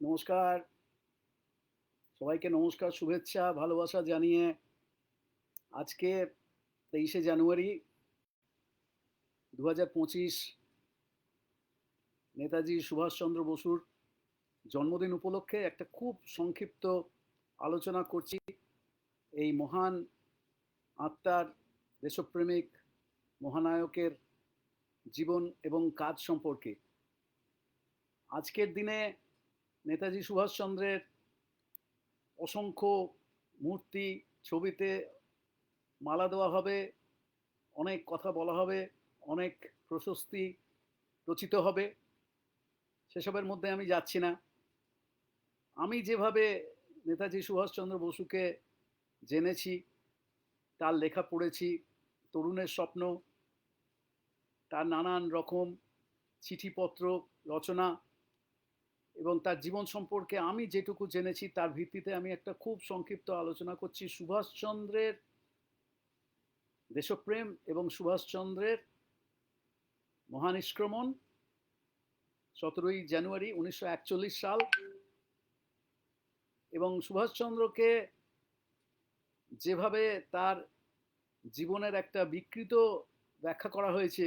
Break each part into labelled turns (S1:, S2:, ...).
S1: নমস্কার। সবাইকে নমস্কার, শুভেচ্ছা, ভালোবাসা জানিয়ে আজকে তেইশে জানুয়ারি দু হাজার পঁচিশ নেতাজি সুভাষচন্দ্র বসুর জন্মদিন উপলক্ষে একটা খুব সংক্ষিপ্ত আলোচনা করছি। এই মহান আত্মার, দেশপ্রেমিক, মহানায়কের জীবন এবং কাজ সম্পর্কে। আজকের দিনে নেতাজি সুভাষচন্দ্রের অসংখ্য মূর্তি ছবিতে মালা দেওয়া হবে, অনেক কথা বলা হবে, অনেক প্রশস্তি রচিত হবে। সেসবের মধ্যে আমি যাচ্ছি না। আমি যেভাবে নেতাজি সুভাষচন্দ্র বসুকে জেনেছি, তার লেখা পড়েছি, তরুণের স্বপ্ন, তার নানান রকম চিঠিপত্র, রচনা এবং তার জীবন সম্পর্কে আমি যেটুকু জেনেছি, তার ভিত্তিতে আমি একটা খুব সংক্ষিপ্ত আলোচনা করছি। সুভাষচন্দ্রের দেশপ্রেম এবং সুভাষচন্দ্রের মহানিষ্ক্রমণ সতেরোই জানুয়ারি উনিশশো একচল্লিশ সাল। এবং সুভাষচন্দ্রকে যেভাবে তার জীবনের একটা বিকৃত ব্যাখ্যা করা হয়েছে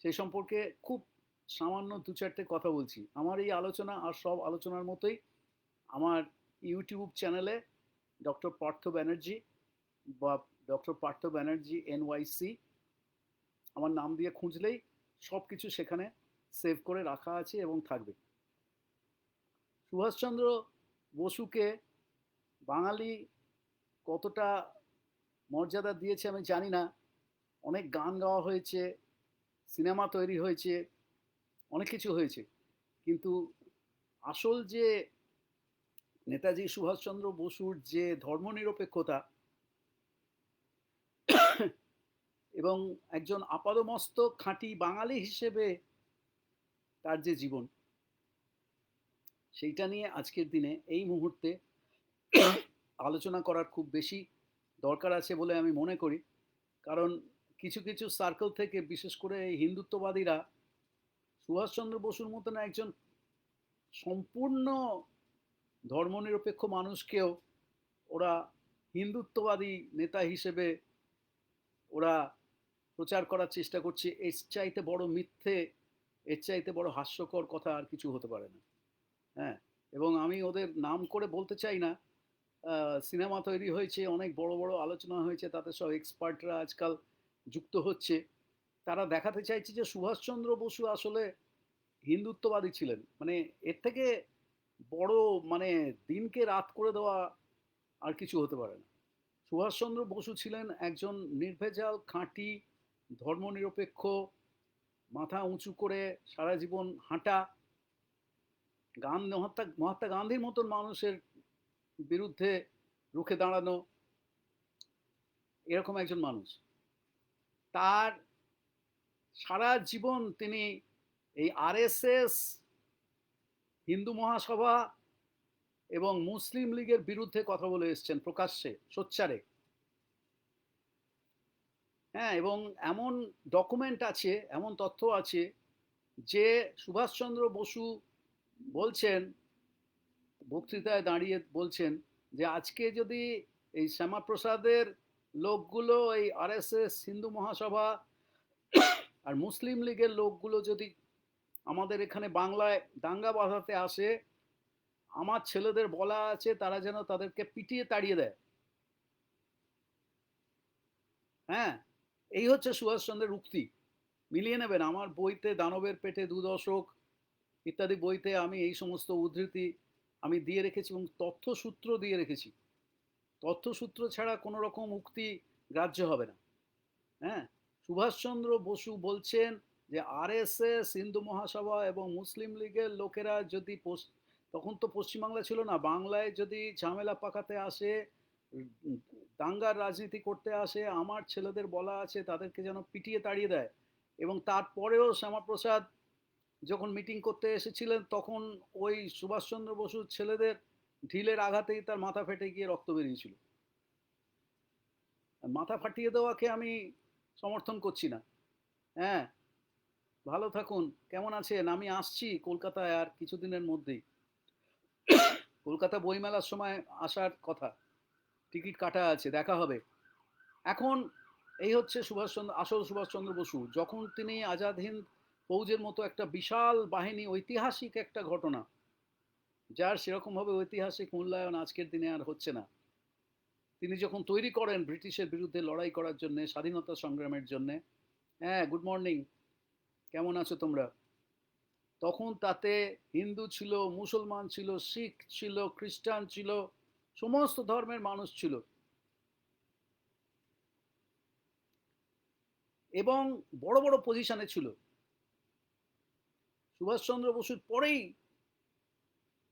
S1: সেই সম্পর্কে খুব সামান্য দু চারটে কথা বলছি। আমার এই আলোচনা আর সব আলোচনার মতোই আমার ইউটিউব চ্যানেলে ডক্টর পার্থ ব্যানার্জি বা ডক্টর পার্থ ব্যানার্জি এনওয়াইসি আমার নাম দিয়ে খুঁজলেই সব কিছু সেখানে সেভ করে রাখা আছে এবং থাকবে। সুভাষচন্দ্র বসুকে বাঙালি কতটা মর্যাদা দিয়েছে আমি জানি না। অনেক গান গাওয়া হয়েছে, সিনেমা তৈরি হয়েছে অনেক কিছু হয়েছে। কিন্তু আসল যে নেতাজি সুভাষচন্দ্র বসুর যে ধর্মনিরপেক্ষতা এবং একজন আপাদমস্তক খাঁটি বাঙালি হিসেবে তার যে জীবন, সেইটা নিয়ে আজকের দিনে এই মুহূর্তে আলোচনা করার খুব বেশি দরকার আছে বলে আমি মনে করি। কারণ কিছু কিছু সার্কেল থেকে, বিশেষ করে এই হিন্দুত্ববাদীরা সুভাষচন্দ্র বসুর মতন একজন সম্পূর্ণ ধর্মনিরপেক্ষ মানুষকেও ওরা হিন্দুত্ববাদী নেতা হিসেবে ওরা প্রচার করার চেষ্টা করছে। এর চাইতে বড় মিথ্যে, এর চাইতে বড় হাস্যকর কথা আর কিছু হতে পারে না। হ্যাঁ এবং আমি ওদের নাম করে বলতে চাই না। সিনেমা তৈরি হয়েছে, অনেক বড় বড় আলোচনা হয়েছে, তাতে সব এক্সপার্টরা আজকাল যুক্ত হচ্ছে। তারা দেখাতে চাইছে যে সুভাষচন্দ্র বসু আসলে হিন্দুত্ববাদী ছিলেন। মানে এর থেকে বড় মানে দিনকে রাত করে দেওয়া আর কিছু হতে পারে না। সুভাষচন্দ্র বসু ছিলেন একজন নির্ভেজাল, খাঁটি, ধর্মনিরপেক্ষ, মাথা উঁচু করে সারা জীবন হাঁটা, গান, মহাত্মা মহাত্মা গান্ধীর মতন মানুষের বিরুদ্ধে রুখে দাঁড়ানো, এরকম একজন মানুষ। তার সারা জীবন তিনি এই আরএসএস, হিন্দু মহাসভা এবং মুসলিম লীগের বিরুদ্ধে কথা বলে এসছেন প্রকাশ্যে, সোচ্চারে। হ্যাঁ এবং এমন ডকুমেন্ট আছে, এমন তথ্য আছে যে সুভাষচন্দ্র বসু বলছেন, বক্তৃতায় দাঁড়িয়ে বলছেন যে আজকে যদি এই শ্যামাপ্রসাদের লোকগুলো, এই আরএসএস, হিন্দু মহাসভা আর মুসলিম লীগের লোকগুলো যদি আমাদের এখানে বাংলায় দাঙ্গা বাঁধাতে আসে, আমার ছেলেদের বলা আছে তারা যেন তাদেরকে পিটিয়ে তাড়িয়ে দেয়। হ্যাঁ এই হচ্ছে সুভাষচন্দ্রের উক্তি। মিলিয়ে নেবেন, আমার বইতে দানবের পেটে দুদশক ইত্যাদি বইতে আমি এই সমস্ত উদ্ধৃতি আমি দিয়ে রেখেছি এবং তথ্যসূত্র দিয়ে রেখেছি। তথ্যসূত্র ছাড়া কোনো রকম উক্তি গ্রাহ্য হবে না। হ্যাঁ সুভাষচন্দ্র বসু বলছেন যে আরএসএস, হিন্দু মহাসভা এবং মুসলিম লীগের লোকেরা যদি তখন তো পশ্চিমবাংলা ছিল না, বাংলায় যদি ঝামেলা পাকাতে আসে, দাঙ্গার রাজনীতি করতে আসে, আমার ছেলেদের বলা আছে তাদেরকে যেন পিটিয়ে তাড়িয়ে দেয়। এবং তারপরেও শ্যামাপ্রসাদ যখন মিটিং করতে এসেছিলেন, তখন ওই সুভাষচন্দ্র বসুর ছেলেদের ঢিলের আঘাতেই তার মাথা ফেটে গিয়ে রক্ত বেরিয়েছিল। মাথা ফাটিয়ে দেওয়াকে আমি সমর্থন করছি না। হ্যাঁ ভালো থাকুন। কেমন আছেন? আমি আসছি কলকাতায় আর কিছুদিনের মধ্যেই। কলকাতা বইমেলার সময় আসার কথা। টিকিট কাটা আছে, দেখা হবে। এখন এই হচ্ছে সুভাষচন্দ্র, আসল সুভাষচন্দ্র বসু। যখন তিনি আজাদ হিন্দ ফৌজের মতো একটা বিশাল বাহিনী, ঐতিহাসিক একটা ঘটনা, যার সেরকমভাবে ঐতিহাসিক মূল্যায়ন আজকের দিনে আর হচ্ছে না। তিনি যখন তৈরি করেন ব্রিটিশের বিরুদ্ধে লড়াই করার জন্য, স্বাধীনতা সংগ্রামের জন্য হ্যাঁ গুড মর্নিং, কেমন আছো তোমরা? তখন তাতে হিন্দু ছিল, মুসলমান ছিল, শিখ ছিল, খ্রিস্টান ছিল, সমস্ত ধর্মের মানুষ ছিল। এবং বড় বড় পজিশনে ছিল। সুভাষচন্দ্র বসুর পরেই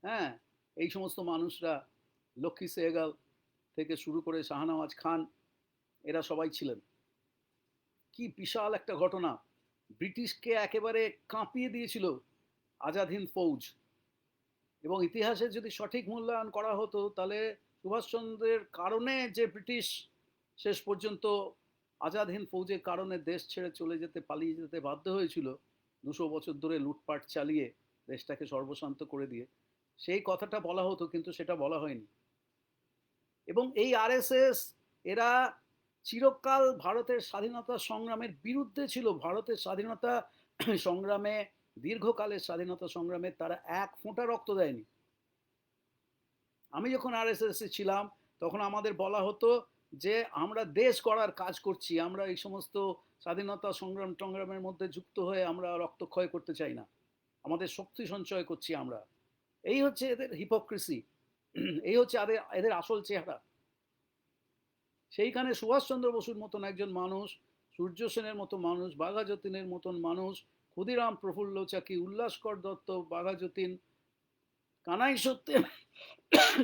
S1: হ্যাঁ এই সমস্ত মানুষরা, লক্ষ্মী সেহগাল থেকে শুরু করে শাহনওয়াজ খান, এরা সবাই ছিলেন। কি বিশাল একটা ঘটনা। ব্রিটিশকে একেবারে কাঁপিয়ে দিয়েছিল আজাদ হিন্দ ফৌজ। এবং ইতিহাসের যদি সঠিক মূল্যায়ন করা হতো, তাহলে সুভাষচন্দ্রের কারণে যে ব্রিটিশ শেষ পর্যন্ত আজাদ হিন্দ ফৌজের কারণে দেশ ছেড়ে চলে যেতে, পালিয়ে যেতে বাধ্য হয়েছিল, দুশো বছর ধরে লুটপাট চালিয়ে দেশটাকে সর্বশান্ত করে দিয়ে। সেই কথাটা বলা হতো, কিন্তু সেটা বলা হয়নি। এবং এই আরএসএস এরা চিরকাল ভারতের স্বাধীনতা সংগ্রামের বিরুদ্ধে ছিল। ভারতের স্বাধীনতা সংগ্রামে, দীর্ঘকালের স্বাধীনতা সংগ্রামে তারা এক ফোঁটা রক্ত দেয়নি। আমি যখন আরএসএস ছিলাম, তখন আমাদের বলা হতো যে, আমরা দেশ করার কাজ করছি। আমরা এই সমস্ত স্বাধীনতা সংগ্রাম টংগ্রামের মধ্যে যুক্ত হয়ে আমরা রক্তক্ষয় করতে চাই না। আমাদের শক্তি সঞ্চয় করছি আমরা। এই হচ্ছে এদের হিপোক্রেসি এই হচ্ছে এদের এদের আসল চেহারা। সেইখানে সুভাষচন্দ্র বসুর মতন একজন মানুষ, সূর্য সেনের মতো মানুষ, বাঘা যতীনের মতন মানুষ, ক্ষুদিরাম প্রফুল্ল চাকি উল্লাসকর দত্ত, বাঘা যতীন, কানাই সত্যেন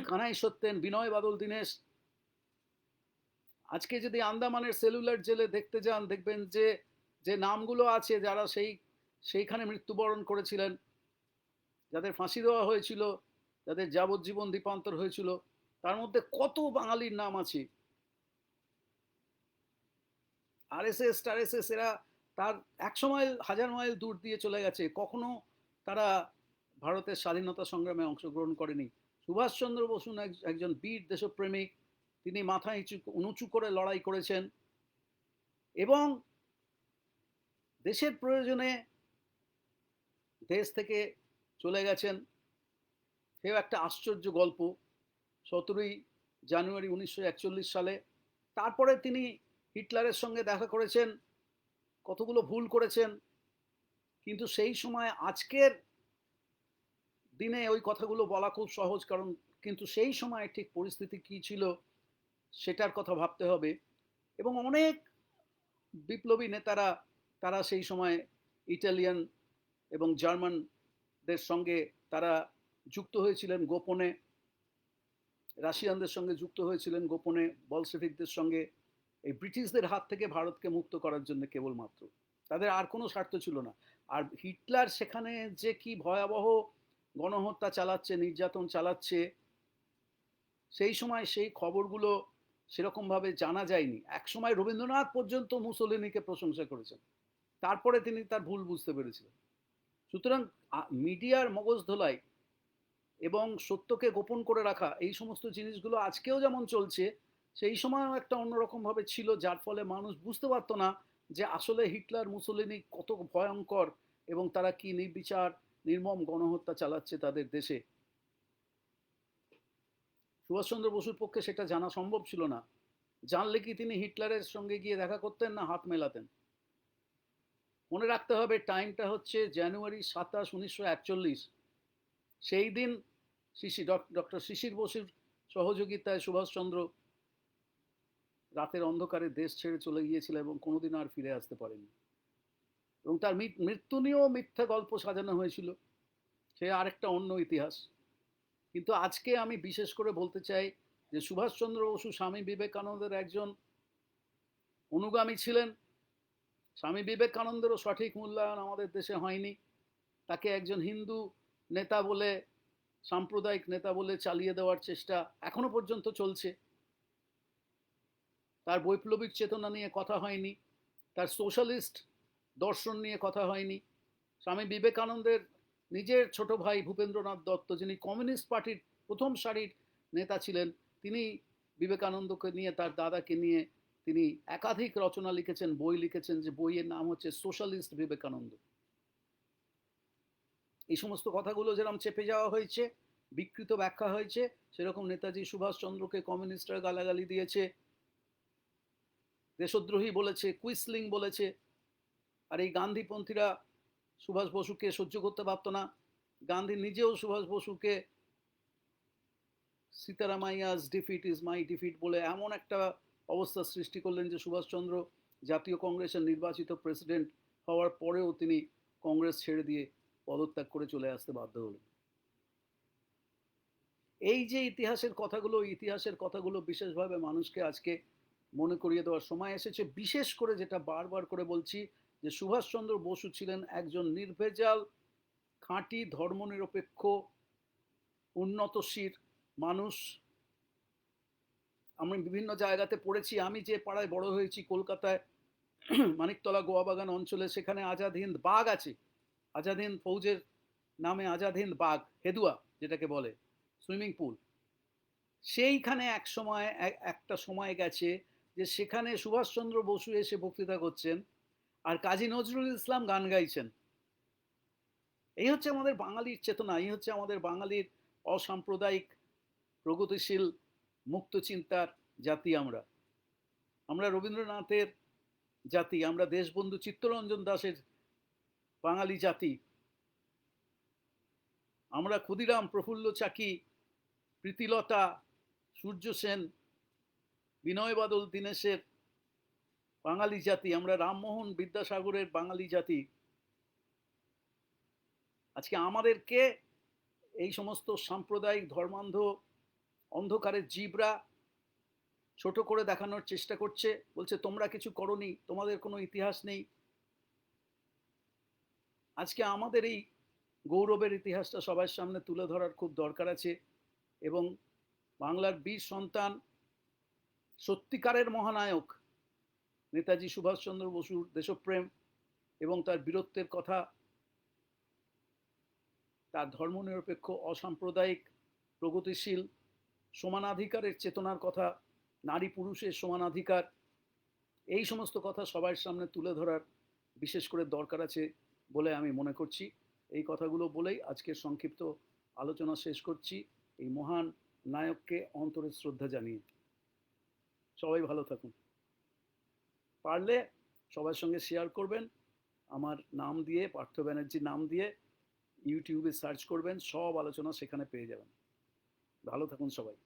S1: কানাই সত্যেন, বিনয় বাদল দীনেশ। আজকে যদি আন্দামানের সেলুলার জেলে দেখতে যান, দেখবেন যে যে নামগুলো আছে যারা সেই, সেইখানে মৃত্যুবরণ করেছিলেন, যাদের ফাঁসি দেওয়া হয়েছিল যাদের যাবজ্জীবন দ্বীপান্তর হয়েছিল, তার মধ্যে কত বাঙালির নাম আছে? আর এস এস টার এস এস এরা তার একশো মাইল হাজার মাইল দূর দিয়ে চলে গেছে। কখনো তারা ভারতের স্বাধীনতা সংগ্রামে অংশগ্রহণ করেনি। সুভাষচন্দ্র বসু একজন বীর দেশপ্রেমিক, তিনি মাথা নিচু, উঁচু করে লড়াই করেছেন। এবং দেশের প্রয়োজনে দেশ থেকে চলে গেছেন। সেও একটা আশ্চর্য গল্প। সতেরোই জানুয়ারি উনিশশো একচল্লিশ সালে তারপরে তিনি হিটলারের সঙ্গে দেখা করেছেন, কতগুলো ভুল করেছেন, কিন্তু সেই সময় আজকের দিনে ওই কথাগুলো বলা খুব সহজ, কারণ কিন্তু সেই সময় ঠিক পরিস্থিতি কি ছিল সেটার কথা ভাবতে হবে। এবং অনেক বিপ্লবী নেতারা, তারা সেই সময় ইটালিয়ান এবং জার্মানদের সঙ্গে তারা যুক্ত হয়েছিলেন গোপনে, রাশিয়ানদের সঙ্গে যুক্ত হয়েছিলেন গোপনে বলসেফিকদের সঙ্গে, এই ব্রিটিশদের হাত থেকে ভারতকে মুক্ত করার জন্য কেবলমাত্র। তাদের আর কোনো স্বার্থ ছিল না। আর হিটলার সেখানে যে কি ভয়াবহ গণহত্যা চালাচ্ছে, নির্যাতন চালাচ্ছে, সেই সময় সেই খবরগুলো সেরকমভাবে জানা যায়নি। একসময় রবীন্দ্রনাথ পর্যন্ত মুসলিনীকে প্রশংসা করেছেন। তারপরে তিনি তার ভুল বুঝতে পেরেছিলেন। সুতরাং মিডিয়ার মগজ ধোলাই এবং সত্যকে গোপন করে রাখা, এই সমস্ত জিনিসগুলো আজকেও যেমন চলছে, সেই সময়ও একটা অন্যরকমভাবে ছিল, যার ফলে মানুষ বুঝতে পারতো না যে আসলে হিটলার, মুসলিনী কত ভয়ঙ্কর এবং তারা কি নির্বিচার, নির্মম গণহত্যা চালাচ্ছে তাদের দেশে। সুভাষচন্দ্র বসুর পক্ষে সেটা জানা সম্ভব ছিল না। জানলে কি তিনি হিটলারের সঙ্গে গিয়ে দেখা করতেন না হাত মেলাতেন? মনে রাখতে হবে, টাইমটা হচ্ছে জানুয়ারি সাতাশ, উনিশশো একচল্লিশ। সেই দিন শিশির ডক্টর শিশির বসুর সহযোগিতায় সুভাষচন্দ্র রাতের অন্ধকারে দেশ ছেড়ে চলে গিয়েছিল এবং কোনোদিন আর ফিরে আসতে পারেনি। এবং তার মৃত্যু নিয়েও মিথ্যা গল্প সাজানো হয়েছিল। সে আরেকটা অন্য ইতিহাস। কিন্তু আজকে আমি বিশেষ করে বলতে চাই যে সুভাষচন্দ্র বসু স্বামী বিবেকানন্দের একজন অনুগামী ছিলেন। স্বামী বিবেকানন্দেরও সঠিক মূল্যায়ন আমাদের দেশে হয়নি। তাকে একজন হিন্দু নেতা বলে সাম্প্রদায়িক নেতা বলে চালিয়ে দেওয়ার চেষ্টা এখনও পর্যন্ত চলছে। তার বৈপ্লবিক চেতনা নিয়ে কথা হয়নি, তার সোশ্যালিস্ট দর্শন নিয়ে কথা হয়নি। স্বামী বিবেকানন্দের নিজের ছোট ভাই ভূপেন্দ্রনাথ দত্ত, যিনি কমিউনিস্ট পার্টির প্রথম সারির নেতা ছিলেন, তিনি বিবেকানন্দকে নিয়ে, তার দাদাকে নিয়ে তিনি একাধিক রচনা লিখেছেন, বই লিখেছেন যে বইয়ের নাম হচ্ছে সোশ্যালিস্ট বিবেকানন্দ। এই সমস্ত কথাগুলো যেরকম চেপে যাওয়া হয়েছে, বিকৃত ব্যাখ্যা হয়েছে, সেরকম নেতাজি সুভাষচন্দ্রকে কমিউনিস্টরা গালাগালি দিয়েছে। দেশদ্রোহী বলেছে কুইসলিং বলেছে, আর এই গান্ধীপন্থীরা সুভাষ বসুকে সহ্য করতে পারতো না। গান্ধী নিজেও সুভাষ বসুকে Sitaramayya's defeat is my defeat বলে এমন একটা অবস্থা সৃষ্টি করলেন যে সুভাষচন্দ্র জাতীয় কংগ্রেসের নির্বাচিত প্রেসিডেন্ট হওয়ার পরেও তিনি কংগ্রেস ছেড়ে দিয়ে পদত্যাগ করে চলে আসতে বাধ্য হলেন এই যে ইতিহাসের কথাগুলো ইতিহাসের কথাগুলো বিশেষভাবে মানুষকে আজকে মনে করিয়ে দেওয়ার সময় এসেছে, বিশেষ করে যেটা বারবার করে বলছি যে সুভাষচন্দ্র বসু ছিলেন একজন নির্ভেজাল, খাঁটি, ধর্মনিরপেক্ষ, উন্নতশীল মানুষ। আমি বিভিন্ন জায়গাতে পড়েছি, আমি যে পাড়ায় বড় হয়েছি, কলকাতায় মানিকতলা গোয়াবাগান অঞ্চলে, সেখানে আজাদ হিন্দ বাঘ আছে। আজাদ হিন্দ ফৌজের নামে আজাদ হিন্দ বাগ হেদুয়া যেটাকে বলে, সুইমিং পুল। সেইখানে এক সময় একটা সময় গেছে যে সেখানে সুভাষচন্দ্র বসু এসে বক্তৃতা করছেন আর কাজী নজরুল ইসলাম গান গাইছেন। এই হচ্ছে আমাদের বাঙালির চেতনা, এই হচ্ছে আমাদের বাঙালির অসাম্প্রদায়িক, প্রগতিশীল, মুক্ত চিন্তার জাতি আমরা। আমরা রবীন্দ্রনাথের জাতি, আমরা দেশবন্ধু চিত্তরঞ্জন দাসের বাঙালি জাতি। আমরা ক্ষুদিরাম প্রফুল্ল চাকি, প্রীতিলতা, সূর্য সেন, বিনয় বাদল দীনেশের বাঙালি জাতি, আমরা রামমোহন বিদ্যাসাগরের বাঙালি জাতি। আজকে আমাদেরকে এই সমস্ত সাম্প্রদায়িক ধর্মান্ধ অন্ধকারের জীবরা ছোট করে দেখানোর চেষ্টা করছে। বলছে, তোমরা কিছু করনি, তোমাদের কোনো ইতিহাস নেই আজকে আমাদের এই গৌরবের ইতিহাসটা সবার সামনে তুলে ধরার খুব দরকার আছে এবং বাংলার বীর সন্তান, সত্যিকারের মহানায়ক নেতাজি সুভাষচন্দ্র বসুর দেশপ্রেম এবং তার বীরত্বের কথা, তার ধর্মনিরপেক্ষ, অসাম্প্রদায়িক, প্রগতিশীল, সমানাধিকারের চেতনার কথা, নারী পুরুষের সমানাধিকার, এই সমস্ত কথা সবার সামনে তুলে ধরার বিশেষ করে দরকার আছে। বলে আমি মনে করছি। এই কথাগুলো বলেই আজকের সংক্ষিপ্ত আলোচনা শেষ করছি। এই মহান নায়ককে অন্তরের শ্রদ্ধা জানিয়ে। সবাই ভালো থাকুন। পারলে সবার সঙ্গে শেয়ার করবেন। আমার নাম দিয়ে, পার্থ ব্যানার্জির নাম দিয়ে ইউটিউবে সার্চ করবেন। সব আলোচনা সেখানে পেয়ে যাবেন। ভালো থাকুন সবাই।